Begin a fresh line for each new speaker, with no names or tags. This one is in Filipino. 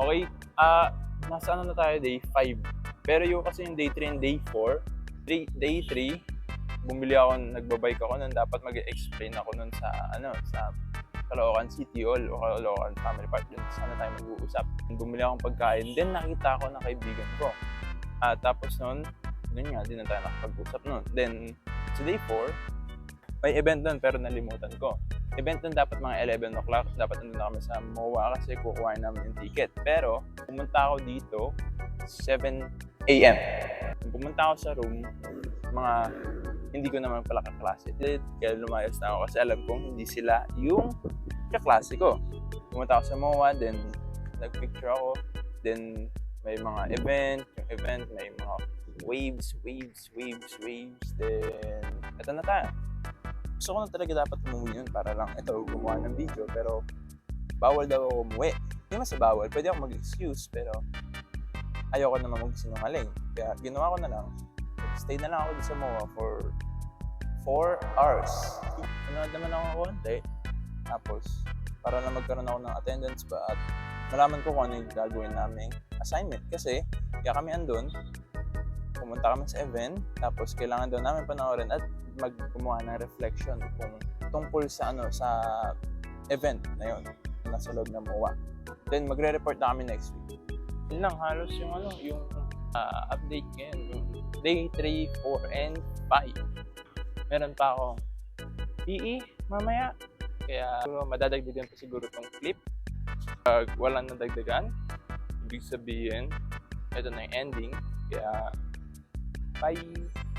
Okay, ah, nasa ano na tayo, day 5. Pero yung kasi yung day 3 and day 4, day, day 3, bumili ako, nagbabike ako nun, dapat mag-explain ako nun sa, ano, sa Caloocan City Hall o Caloocan Family Park, dun sana tayo mag-uusap. Bumili akong pagkain, then nakita ako ng kaibigan ko. Ah, tapos nun, dun nga, din na tayo nakapag-usap nun. Then, sa day 4, may event nun pero nalimutan ko. Event nun dapat mga 11 o'clock, dapat nandun na kami sa MOA kasi kukuha namin yung ticket. Pero, pumunta ako dito 7 a.m. Pumunta ako sa room, mga hindi ko naman pala kaklase. Kaya lumayas na ako kasi alam kong hindi sila yung kaklase ko. Pumunta ako sa MOA, then nagpicture ako, then may mga event, yung event, may mga waves, waves, waves, waves, then eto na tayo. Gusto ko na talaga dapat umuwi yun para lang, ito, gumawa ng video, pero bawal daw ako umuwi. Hindi sa bawal, pwede ako mag-excuse, pero ayoko naman magsinungaling. Kaya ginawa ko na lang, stay na lang ako sa MOA for 4 hours. Nanood naman ako konti, tapos para na magkaroon ako ng attendance ba at malaman ko kung ano yung gagawin naming assignment. Kasi, kaya kami andun, pumunta kami sa event, tapos kailangan daw namin panoorin at maggumawa ng reflection kung tungkol sa ano sa event na yun na nasa loob ng MOA. Then magre-report na kami next week. Yun lang halos yung ano, yung ah, update ngayon, yung day 3, 4, and 5. Meron pa akong PE mamaya. Kaya madadagdagan pa siguro tong clip. Pag walang nadagdagan, ibig sabihin, ito na yung ending. Kaya, 拜。